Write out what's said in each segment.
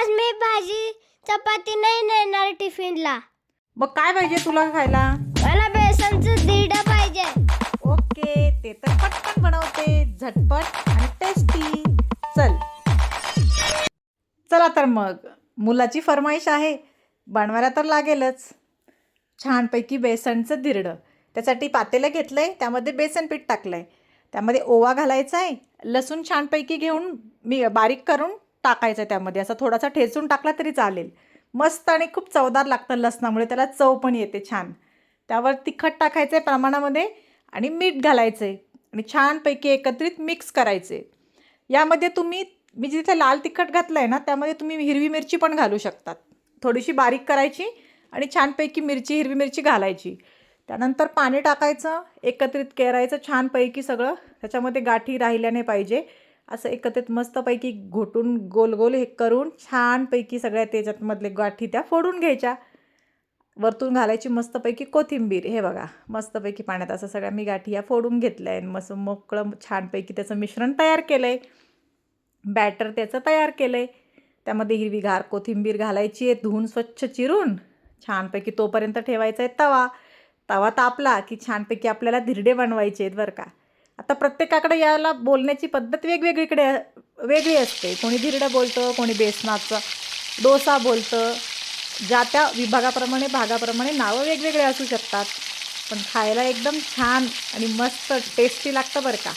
आज मी भाजी चपाती नाही नेणार टिफिनला. मग काय पाहिजे तुला खायला? मला बेसनचं दीड पाहिजे. ओके ते तर पटकन बनवते झटपट आणि टेस्टी चल. चला तर मग. मुलाची फरमाईश आहे. बनवायला तर लागेलच. छानपैकी बेसनचं धिरडं त्यासाठी पातेलं घेतलं आहे त्यामध्ये बेसन पीठ टाकलं आहे त्यामध्ये ओवा घालायचा आहे लसूण छानपैकी घेऊन मी बारीक करून टाकायचं आहे त्यामध्ये. असा थोडासा ठेचून टाकला तरी चालेल. मस्त आणि खूप चवदार लागतं लसणामुळे. त्याला चव पण येते छान. त्यावर तिखट टाकायचं आहे प्रमाणामध्ये आणि मीठ घालायचं आहे आणि छानपैकी एकत्रित मिक्स करायचे. यामध्ये तुम्ही मी जिथे लाल तिखट घातलं आहे ना त्यामध्ये तुम्ही हिरवी मिरची पण घालू शकतात. थोडीशी बारीक करायची आणि छानपैकी मिरची हिरवी मिरची घालायची. त्यानंतर पाणी टाकायचं एकत्रित करायचं छानपैकी सगळं. त्याच्यामध्ये गाठी राहिल्या नाही पाहिजे. असं एकत्रित मस्तपैकी घोटून गोल गोल हे करून छानपैकी सगळ्या त्याच्यातमधले गाठी त्या फोडून घ्यायच्या. वरतून घालायची मस्तपैकी कोथिंबीर. हे बघा मस्तपैकी पाण्यात असं सगळ्या मी गाठी या फोडून घेतल्या आहे मस्त मोकळं छानपैकी त्याचं मिश्रण तयार केलं आहे बॅटर त्याचं तयार केलं आहे त्यामध्ये हिरवीगार कोथिंबीर घालायची आहे. धुवून स्वच्छ चिरून छानपैकी तोपर्यंत ठेवायचा आहे तवा. तवा तापला की छानपैकी आपल्याला धिरडे बनवायचे आहेत बरं का. आता प्रत्येकाकडे याला बोलण्याची पद्धत वेगवेगळीकडे वेगळी असते. कोणी धिरडं बोलतं कोणी बेसनाचं. डोसा बोलतं. ज्या त्या विभागाप्रमाणे भागाप्रमाणे नावं वेगवेगळे असू शकतात. पण खायला एकदम छान आणि मस्त टेस्टी लागतं बरं का.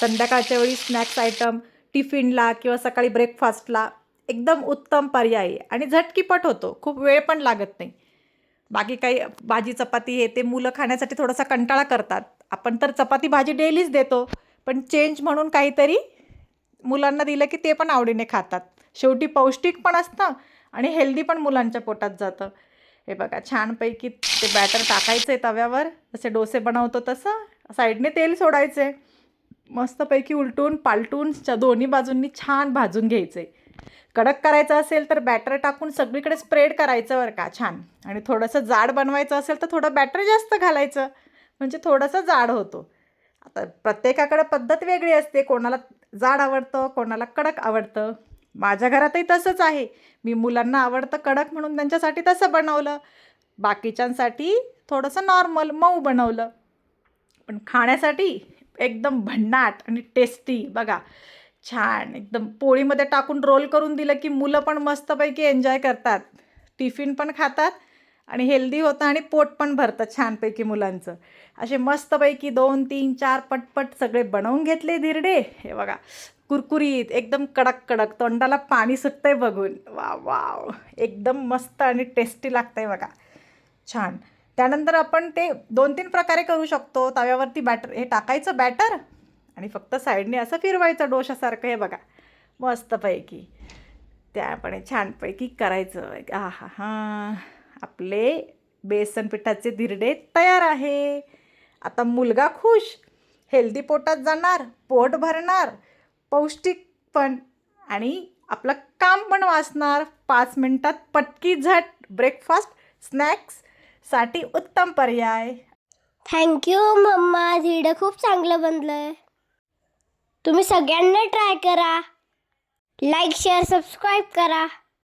संध्याकाळच्या वेळी स्नॅक्स आयटम टिफिनला किंवा सकाळी ब्रेकफास्टला एकदम उत्तम पर्याय आणि झटकीपट होतो. खूप वेळ पण लागत नाही. बाकी काही भाजी चपाती हे ते मुलं खाण्यासाठी थोडासा कंटाळा करतात. आपण तर चपाती भाजी डेलीच देतो पण चेंज म्हणून काहीतरी मुलांना दिलं की ते पण आवडीने खातात. शेवटी पौष्टिक पण असतं आणि हेल्दी पण मुलांच्या पोटात जातं. हे बघा छानपैकी ते बॅटर टाकायचं आहे तव्यावर. जसे डोसे बनवतो तसं साईडने तेल सोडायचं आहे मस्तपैकी उलटून पालटून दोन्ही बाजूंनी छान भाजून घ्यायचं आहे कडक करायचं असेल तर बॅटर टाकून सगळीकडे स्प्रेड करायचं बरं का छान. आणि थोडंसं जाड बनवायचं असेल तर थोडं बॅटर जास्त घालायचं. म्हणजे थोडंसं जाड होतो. आता प्रत्येकाकडे पद्धत वेगळी असते. कोणाला जाड आवडतं कोणाला कडक आवडतं. माझ्या घरातही तसंच आहे. मी मुलांना आवडतं कडक म्हणून त्यांच्यासाठी तसं बनवलं. बाकीच्यांसाठी थोडंसं नॉर्मल मऊ बनवलं. पण खाण्यासाठी एकदम भन्नाट आणि टेस्टी. बघा छान. एकदम पोळीमध्ये टाकून रोल करून दिलं की मुलं पण मस्तपैकी एन्जॉय करतात. टिफिन पण खातात. आणि हेल्दी होतं आणि पोट पण भरतं छानपैकी मुलांचं. असे मस्तपैकी दोन तीन चार पटपट सगळे बनवून घेतले धिरडे हे बघा कुरकुरीत एकदम कडक कडक तोंडाला पाणी सुटतंय बघून. वा वाव. एकदम मस्त आणि टेस्टी लागतंय बघा. छान. त्यानंतर आपण ते दोन तीन प्रकारे करू शकतो. तव्यावरती बॅटर हे टाकायचं बॅटर आणि फक्त साईडने असं फिरवायचं डोशासारखं हे बघा. मस्तपैकी. त्यापणे छानपैकी करायचं. आ हा हां आपले बेसन पिठाचे धिरडे तयार आहे. आता मुलगा खुश हेल्दी पोटात जाणार पोट भरणार पौष्टिक पण आणि आपलं काम पण वाचणार. पाच मिनटात पटकी झट ब्रेकफास्ट स्नॅक्ससाठी उत्तम पर्याय. Thank you mamma. धिरडं खूप चांगलं बनलंय. तुम्ही सगळ्यांना ट्राय करा. लाईक शेअर सबस्क्राईब करा.